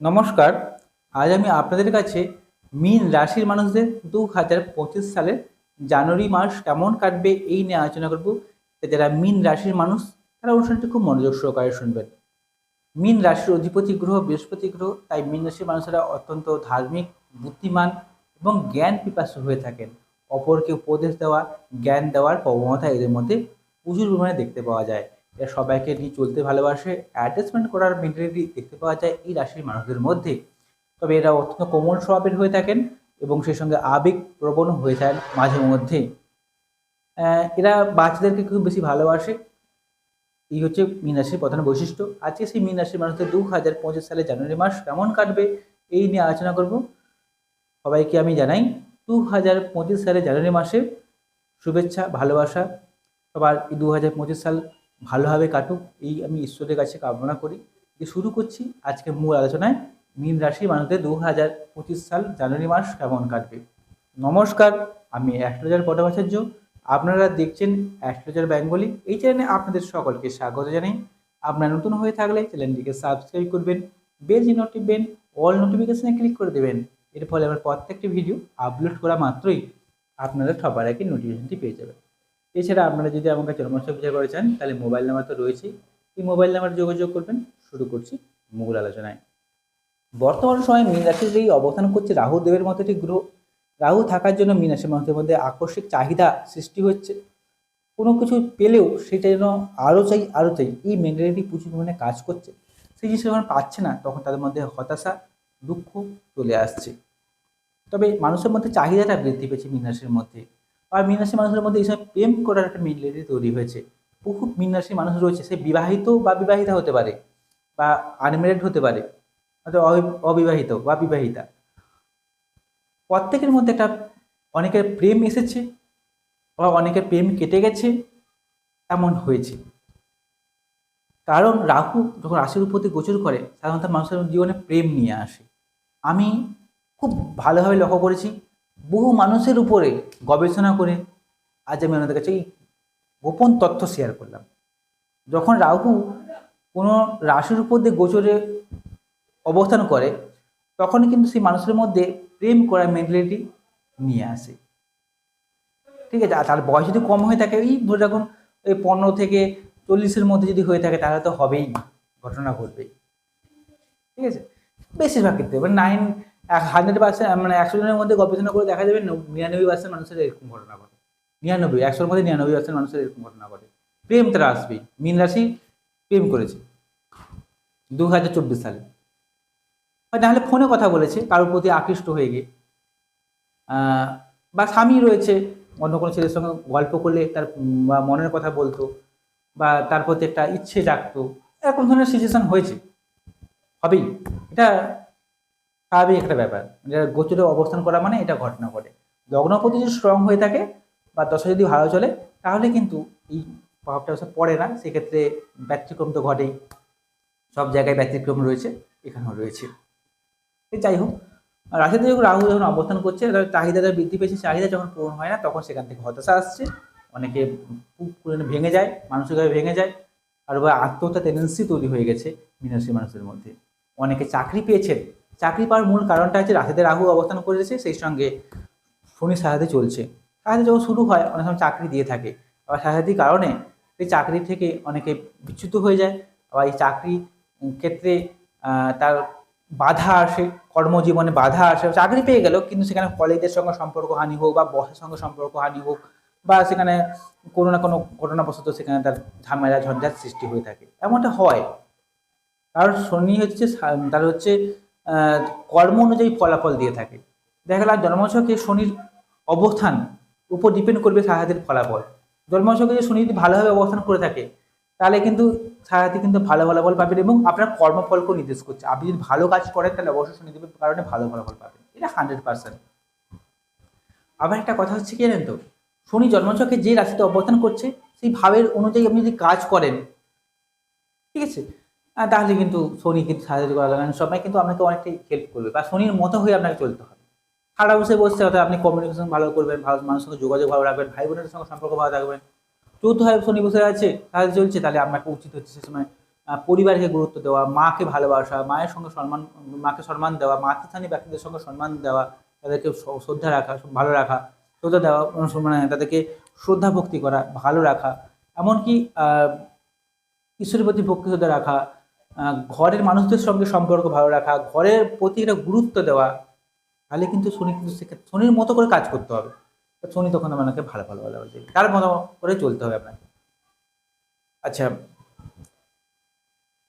নমস্কার, আজ আমি আপনাদের কাছে মীন রাশির মানুষদের দু হাজার পঁচিশ সালের জানুয়ারি মাস কেমন কাটবে এই নিয়ে আলোচনা করব। যারা মীন রাশির মানুষ, তারা অনুষ্ঠানটি খুব মনোযোগ সহকারে শুনবেন। মীন রাশির অধিপতি গ্রহ, বৃহস্পতি গ্রহ, তাই মীন রাশির মানুষেরা অত্যন্ত ধার্মিক, বুদ্ধিমান এবং জ্ঞান পিপাসু হয়ে থাকেন। অপরকে উপদেশ দেওয়া, জ্ঞান দেওয়ার প্রবণতা এদের মধ্যে প্রচুর পরিমাণে দেখতে পাওয়া যায়। এরা সবাইকে নিয়ে চলতে ভালোবাসে। অ্যাটাচমেন্ট করার মেন্টালিটি দেখতে পাওয়া যায় এই রাশির মানুষদের মধ্যে। তবে এরা অত্যন্ত কোমল স্বভাবের হয়ে থাকেন এবং সেই সঙ্গে আবেগ প্রবণ হয়ে থাকেন মাঝে মধ্যে। এরা বাচ্চাদেরকে খুব বেশি ভালোবাসে। এই হচ্ছে মীন রাশির প্রধান বৈশিষ্ট্য। আজকে সেই মীন রাশির মানুষদের দু হাজার পঁচিশ সালে জানুয়ারি মাস কেমন কাটবে এই নিয়ে আলোচনা করব। সবাইকে আমি জানাই, দু হাজার পঁচিশ সালে জানুয়ারি মাসে শুভেচ্ছা, ভালোবাসা। সবার দু হাজার পঁচিশ সাল ভালোভাবে কাটুক, এই আমি ঈশ্বরের কাছে কামনা করি। দিয়ে শুরু করছি আজকে মূল আলোচনায়। মীন রাশি মানুষদের দু হাজার পঁচিশ সাল জানুয়ারি মাস কেমন কাটবে? নমস্কার, আমি অ্যাস্ট্রোলজার পটাভাচার্য। আপনারা দেখছেন অ্যাস্ট্রোলজার বেঙ্গলি। এই চ্যানেলে আপনাদের সকলকে স্বাগত জানাই। আপনারা নতুন হয়ে থাকলে চ্যানেলটিকে সাবস্ক্রাইব করবেন, বেল চিহ্ন টিপবেন অল নোটিফিকেশনে ক্লিক করে দেবেন। এর ফলে আমার প্রত্যেকটি ভিডিও আপলোড করা মাত্রই আপনারা সবার আগে নোটিফিকেশনটি পেয়ে যাবেন। এছাড়া আপনারা যদি আমাকে জন্মাষ্টমী বিচার করে চান, তাহলে মোবাইল নাম্বার তো রয়েছেই। এই মোবাইল নাম্বার যোগাযোগ করবেন। শুরু করছি মূল আলোচনায়। বর্তমান সময়ে মীন রাশির এই অবস্থান করছে রাহু দেবের মতো একটি গ্রহ। রাহু থাকার জন্য মীন রাশির মানুষের মধ্যে আকস্মিক চাহিদা সৃষ্টি হচ্ছে। কোনো কিছু পেলেও সেটা যেন আরও চাই আরও চাই, এই মেন্টালিটি প্রচুর পরিমাণে কাজ করছে। সেই জিনিসটা যখন পাচ্ছে না, তখন তাদের মধ্যে হতাশা, দুঃখ চলে আসছে। তবে মানুষের মধ্যে চাহিদাটা বৃদ্ধি পেয়েছে মীন রাশির মধ্যে। আর মীন রাশির মানুষের মধ্যে এই সময় প্রেম করার একটা মেন্টালিটি তৈরি হয়েছে। বহু মীন রাশির মানুষ রয়েছে, সে বিবাহিত বা বিবাহিতা হতে পারে বা আনমেরিড হতে পারে অবি- অবিবাহিত বা বিবাহিতা। প্রত্যেকের মধ্যে একটা অনেকের প্রেম এসেছে বা অনেকের প্রেম কেটে গেছে, এমন হয়েছে। কারণ রাহু যখন রাশির উপর গোচর করে, সাধারণত মানুষের জীবনে প্রেম নিয়ে আসে। আমি খুব ভালোভাবে লক্ষ্য করেছি বহু মানুষের উপরে গবেষণা করে আজ আমি ওনাদের কাছে এই গোপন তথ্য শেয়ার করলাম। যখন রাহু কোনো রাশির উপর দিয়ে গোচরে অবস্থান করে তখন কিন্তু সেই মানুষের মধ্যে প্রেম করার মেন্টালিটি নিয়ে আসে। ঠিক আছে, আর তার বয়স যদি কম হয়ে থাকে, এই ধরে রাখুন, এই পনেরো থেকে চল্লিশের মধ্যে যদি হয়ে থাকে, তাহলে তো হবেই, ঘটনা ঘটবেই। ঠিক আছে, বেশিরভাগ ক্ষেত্রে মানে নাইন হান্ড্রেড পার্সেন্ট মানে একশো জনের মধ্যে গবেষণা করে দেখা যাবে নিরানব্বই পার্সেন্ট মানুষের এরকম ঘটনা ঘটে। নিরানব্বই, একশোর মধ্যে নিরানব্বই পার্সেন্ট মানুষের এরকম ঘটনা ঘটে। প্রেম তারা আসবেই মীন রাশি প্রেম করেছে দু হাজার চব্বিশ সালে। নাহলে ফোনে কথা বলেছে, কারোর প্রতি আকৃষ্ট হয়ে গিয়ে। বা স্বামী রয়েছে, অন্য কোনো ছেলের সঙ্গে গল্প করলে তার বা মনের কথা বলতো, বা তার প্রতি একটা ইচ্ছে জাগতো, এরকম ধরনের সিচুয়েশান হয়েছে। হবেই। এটা স্বাভাবিক একটা ব্যাপার। এটা গোচরে অবস্থান করা মানে এটা ঘটনা ঘটে। লগ্নপতি যদি স্ট্রং হয়ে থাকে বা দশা যদি ভালো চলে, তাহলে কিন্তু এই প্রভাবটা পড়ে না। সেক্ষেত্রে ব্যতিক্রম তো ঘটেই। সব জায়গায় ব্যতিক্রম রয়েছে, এখানেও রয়েছে। যাই হোক, রাশিতে যখন রাহু যখন অবস্থান করছে চাহিদাটা বৃদ্ধি পেয়েছে, চাহিদা যখন পূরণ হয় না, তখন সেখান থেকে হতাশা আসছে। অনেকে ভেঙে যায় মানসিকভাবে ভেঙে যায়, আর আত্মহত্যা টেন্ডেন্সি তৈরি হয়ে গেছে মীনাশি মানুষের মধ্যে। অনেকে চাকরি পেয়েছেন চাকরি পাওয়ার মূল কারণটা হচ্ছে রাশিতে রাহু অবস্থান করেছে, সেই সঙ্গে শনি সাহায্যে চলছে। সাহায্যে যখন শুরু হয়, অনেক সময় চাকরি দিয়ে থাকে। আবার সাহায্যের কারণে এই চাকরি থেকে অনেকে বিচ্যুত হয়ে যায়। আবার এই চাকরি ক্ষেত্রে তার বাধা আসে, কর্মজীবনে বাধা আসে। চাকরি পেয়ে গেল, কিন্তু সেখানে কলেজের সঙ্গে সম্পর্ক হানি হোক বা বসের সঙ্গে সম্পর্ক হানি হোক বা সেখানে কোনো না কোনো ঘটনাবশত সেখানে তার ঝামেলা, ঝঞ্ঝাট সৃষ্টি হয়ে থাকে। এমনটা হয়। কারণ শনি হচ্ছে তার হচ্ছে কর্ম অনুযায়ী ফলাফল দিয়ে থাকে। দেখা গেল জন্মাংশকে শনির অবস্থান উপর ডিপেন্ড করবে সাহায্যের ফলাফল। জন্মাংশকে যদি শনি যদি ভালোভাবে অবস্থান করে থাকে, তাহলে কিন্তু সাহায্যে কিন্তু ভালো ফলাফল পাবেন এবং আপনার কর্মফলকেও নির্দেশ করছে। আপনি যদি ভালো কাজ করেন, তাহলে অবশ্যই শনিদেবের কারণে ভালো ফলাফল পাবেন। এটা হান্ড্রেড পার্সেন্ট আবার একটা কথা হচ্ছে কি জানেন তো? শনি জন্মচকে যে রাশিতে অবস্থান করছে, সেই ভাবের অনুযায়ী আপনি যদি কাজ করেন, ঠিক আছে? তাহলে কিন্তু শনি কিন্তু সাহায্য করা লাগবে সবাই কিন্তু আপনাকে অনেকটাই হেল্প করবে বা শনির মতো হয়ে আপনাকে চলতে হবে। খাড়া বসে বসতে অর্থাৎ আপনি কমিউনিকেশন ভালো করবেন, ভালো মানুষের সঙ্গে যোগাযোগ ভালো রাখবেন ভাই বোনের সঙ্গে সম্পর্ক ভালো রাখবেন চতুর্থ হয় শনি বসে আছে, তাহলে চলছে, তাহলে আপনাকে উচিত হচ্ছে সে সময় পরিবারকে গুরুত্ব দেওয়া, মাকে ভালোবাসা, মায়ের সঙ্গে সম্মান, মাকে সম্মান দেওয়া, মাতৃস্থানীয় ব্যক্তিদের সঙ্গে সম্মান দেওয়া, তাদেরকে শ্রদ্ধা রাখা ভালো রাখা, শ্রদ্ধা দেওয়া মানে তাদেরকে শ্রদ্ধা ভক্তি করা, ভালো রাখা। এমনকি ঈশ্বরের প্রতি ভক্তি শ্রদ্ধা রাখা ঘরের মানুষদের সঙ্গে সম্পর্ক ভালো রাখা, ঘরের প্রতি একটা গুরুত্ব দেওয়া, তাহলে কিন্তু শনি কিন্তু সেক্ষেত্রে, শনির মতো করে কাজ করতে হবে। শনি তখন আপনাকে ভালো ভালো ভালো দেবে তার মতো করে চলতে হবে আপনাকে। আচ্ছা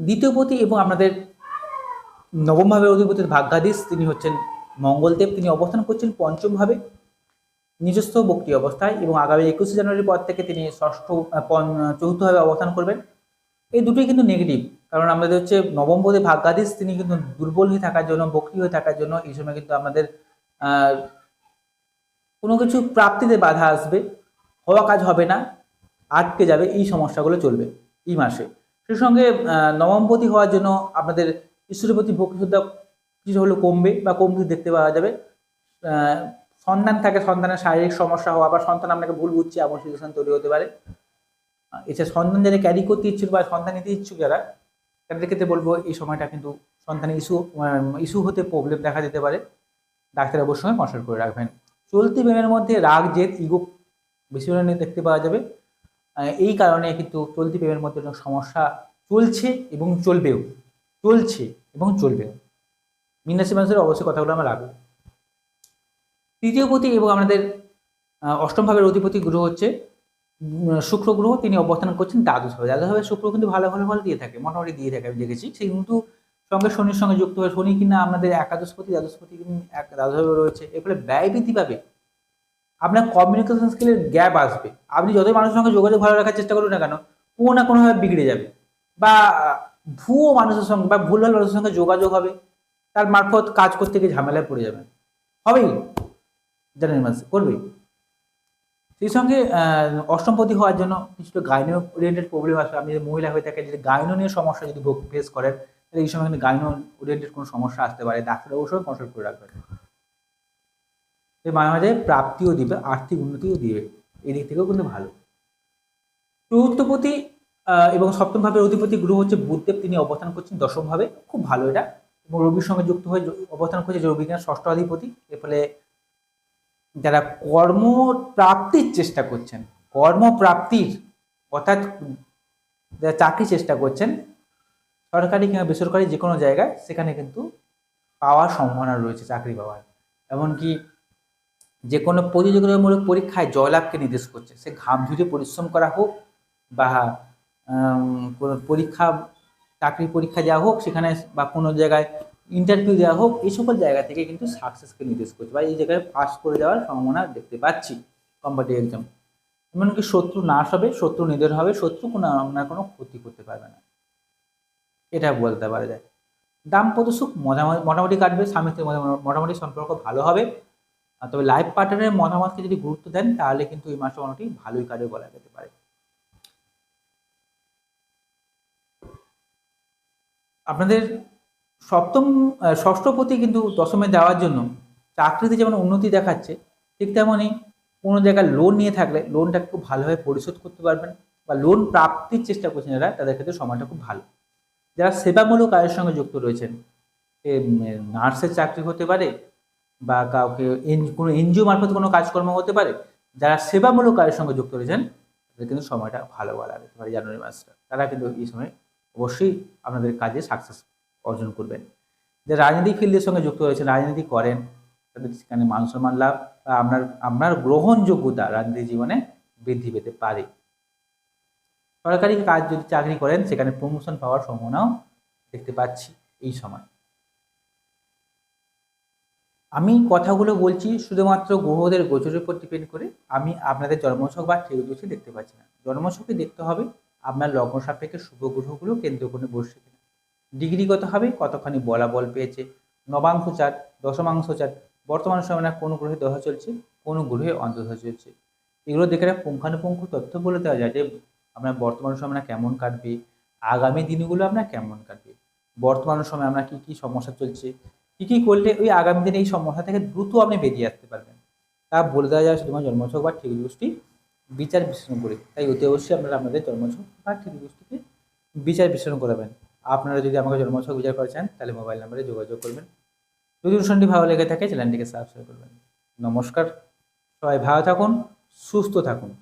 দ্বিতীয় পতি এবং আমাদের নবমভাবে অধিপতির ভাগ্যাধীশ তিনি হচ্ছেন মঙ্গলদেব। তিনি অবস্থান করছেন পঞ্চমভাবে, নিজস্ব বক্তি অবস্থায় এবং আগামী একুশে জানুয়ারির পর থেকে তিনি ষষ্ঠ পন- অবস্থান করবেন। এই দুটোই কিন্তু নেগেটিভ কারণ আমাদের হচ্ছে নবম পদে তিনি কিন্তু দুর্বল হয়ে থাকার জন্য, বক্রি হয়ে থাকার জন্য এই সময় কিন্তু আমাদের কোনো কিছু প্রাপ্তিতে বাধা আসবে, হওয়া কাজ হবে না, আটকে যাবে, এই সমস্যাগুলো চলবে এই মাসে। সেই সঙ্গে নবমপতি হওয়ার জন্য আপনাদের ঈশ্বরের প্রতি ভক্তি শ্রদ্ধা কিছু হলেও কমবে বা কমতে দেখতে পাওয়া যাবে। সন্তান থাকে, সন্তানের শারীরিক সমস্যা হওয়া বা সন্তান আপনাকে ভুল বুঝছে, এমন সিচুয়েশন তৈরি হতে পারে। এছাড়া সন্তান যারা ক্যারি করতে ইচ্ছুক বা সন্তান নিতে ইচ্ছুক যারা তাদের ক্ষেত্রে বলব এই সময়টা কিন্তু সন্তানের ইস্যু ইস্যু হতে প্রবলেম দেখা যেতে পারে। ডাক্তার অবশ্যই কনসাল্ট করে রাখবেন। চলতি প্রেমের মধ্যে রাগ জেদ ইগো বেশি পরিমাণে দেখতে পাওয়া যাবে। এই কারণে কিন্তু চলতি প্রেমের মধ্যে সমস্যা চলছে এবং চলবেও। চলছে এবং চলবেও মিনাসি মানুষের অবশ্যই কথাগুলো আমরা রাখব। তৃতীয় পতি এবং আমাদের আহ, অষ্টম অধিপতি গ্রহ হচ্ছে শুক্র গ্রহ তিনি অবস্থান করছেন দ্বাদশ ভাবে। দ্বাদশ ভাবে শুক্র কিন্তু ভালো ভালো ফল দিয়ে থাকে, মোটামুটি দিয়ে থাকে, আমি দেখেছি। সেই কিন্তু সঙ্গে শনির সঙ্গে যুক্ত হয়ে, শনি কিনা আমাদের একাদশপতি, দ্বাদশপতি এক, দ্বাদশ ভাবে রয়েছে। এর ফলে ব্যয় বৃদ্ধি পাবে। আপনার কমিউনিকেশন স্কিলের গ্যাপ আসবে। আপনি যতই মানুষের সঙ্গে যোগাযোগ ভালো রাখার চেষ্টা করুন না কেন, কোনো না কোনোভাবে বিগড়ে যাবে। বা ভুয়ো মানুষের সঙ্গে, বা ভুলভাল মানুষের সঙ্গে যোগাযোগ হবে, তার মারফত কাজ করতে গিয়ে ঝামেলায় পড়ে যাবেন। হবেই। জানেন মানুষ করবেই। সেই সঙ্গে অষ্টমপতি হওয়ার জন্য কিছুটা গাইনো ওরিয়েন্টেড প্রবলেম আসবে। আপনি যদি মহিলা হয়ে থাকে যদি গাইনো নিয়ে সমস্যা যদি ফেস করেন, তাহলে এই সময় কিন্তু গাইনো ওরিয়েন্টেড কোনো সমস্যা আসতে পারে। ডাক্তার অবশ্যই কনসাল্ট করে রাখবেন। মাঝে মাঝে প্রাপ্তিও দিবে, আর্থিক উন্নতিও দিবে। এই দিক থেকেও কিন্তু ভালো। চতুর্থপতি এবং সপ্তম ভাবের অধিপতি গ্রহ হচ্ছে বুধদেব। তিনি অবস্থান করছেন দশম ভাবে খুব ভালো এটা। এবং রবির সঙ্গে যুক্ত হয়ে অবস্থান করছে রবি ষষ্ঠ অধিপতি। এর ফলে যারা কর্ম প্রাপ্তির চেষ্টা করছেন, কর্মপ্রাপ্তির অর্থাৎ যারা চাকরি চেষ্টা করছেন, সরকারি কিংবা বেসরকারি যে কোনো জায়গায় সেখানে কিন্তু পাওয়ার সম্ভাবনা রয়েছে চাকরি পাওয়ার। এমনকি যে কোনো প্রতিযোগিতামূলক পরীক্ষায় জয়লাভকে নির্দেশ করছে। সে ঘাম ঝুঁকে পরিশ্রম করা হোক বা কোনো পরীক্ষা চাকরি পরীক্ষা দেওয়া হোক, সেখানে বা কোনো জায়গায় ইন্টারভিউ দেওয়া হোক, এই সকল জায়গা থেকে কিন্তু সাকসেসকে নির্দেশ করছে বা এই জায়গায় পাস করে যাওয়ার সম্ভাবনা দেখতে পাচ্ছি কম্পিটিভ এক্সাম এমনকি শত্রু নাশ হবে, শত্রু নিধন হবে, শত্রু কোনো আপনার কোনো ক্ষতি করতে পারবে না। এটা বলতে পারা যায়। দাম্পত্য সুখ মোটামুটি মোটামুটি কাটবে স্বামী স্ত্রীর মোটামুটি সম্পর্ক ভালো হবে। আর তবে লাইফ পার্টনারের মতামতকে যদি গুরুত্ব দেন, তাহলে কিন্তু এই মাসে মোটামুটি ভালোই কাজে বলা যেতে পারে। আপনাদের সপ্তম ষষ্ঠপতি কিন্তু দশমে দেওয়ার জন্য চাকরিতে যেমন উন্নতি দেখাচ্ছে, ঠিক তেমনই কোনো জায়গায় লোন নিয়ে থাকলে লোনটাকে খুব ভালোভাবে পরিশোধ করতে পারবেন বা লোন প্রাপ্তির চেষ্টা করছেন যারা, তাদের ক্ষেত্রে সময়টা খুব ভালো। যারা সেবামূলক কাজের সঙ্গে যুক্ত রয়েছেন নার্সের চাকরি হতে পারে বা কাউকে এন- কোনো এনজিও মারফত কোনো কাজকর্ম হতে পারে, যারা সেবামূলক কাজের সঙ্গে যুক্ত রয়েছেন, তাদের কিন্তু সময়টা ভালো বলা যেতে পারে জানুয়ারি মাসটা। তারা কিন্তু এই সময় অবশ্যই আপনাদের কাজে সাকসেস অর্জন করবেন। যে রাজনৈতিক ফিল্ডের সঙ্গে যুক্ত রয়েছেন, রাজনীতি করেন, তাদের সেখানে মান সম্মান লাভ, বা আপনার আপনার গ্রহণযোগ্যতা রাজনীতি জীবনে বৃদ্ধি পেতে পারে। সরকারি কাজ যদি চাকরি করেন, সেখানে প্রমোশন পাওয়ার সম্ভাবনাও দেখতে পাচ্ছি এই সময়। আমি কথাগুলো বলছি শুধুমাত্র গ্রহদের গোচরের উপর ডিপেন্ড করে, আমি আপনাদের জন্মছক বা ঠিকদোষী দেখতে পাচ্ছি না। জন্মছকে দেখতে হবে, আপনার লগ্ন সাপেক্ষে শুভ গ্রহগুলো কেন্দ্র করে কিনা ডিগ্রিগতভাবে কতখানি বলা বল পেয়েছে। নবাংশ চার দশমাংশ চার বর্তমান সময়ে না কোনো গ্রহে দশা চলছে, কোনো গ্রহে অন্তর্দশা চলছে। এগুলো দেখে পুঙ্খানুপুঙ্খ তথ্য বলে দেওয়া যায় যে আপনার বর্তমান সময় না কেমন কাটবে, আগামী দিনগুলো আপনার কেমন কাটবে, বর্তমান সময় আপনার কী কী সমস্যা চলছে, কী কী করলে ওই আগামী দিনে এই সমস্যা থেকে দ্রুত আপনি বেরিয়ে আসতে পারবেন। তা বলে দেওয়া যায় শুধুমাত্র জন্মছক বা ঠিক গোষ্ঠী বিচার বিশ্লেষণ করে। তাই অতি অবশ্যই আপনারা আপনাদের জন্মছক বা ঠিক গোষ্ঠীকে বিচার বিশ্লেষণ করাবেন। আপনারা যদি আমাকে জন্মোৎসব বিচার করেছেন, তাহলে মোবাইল নাম্বারে যোগাযোগ করবেন। যদি অনুষ্ঠানটি ভালো লেগে থাকে, চ্যানেলটিকে সাবস্ক্রাইব করবেন। নমস্কার। সবাই ভালো থাকুন, সুস্থ থাকুন।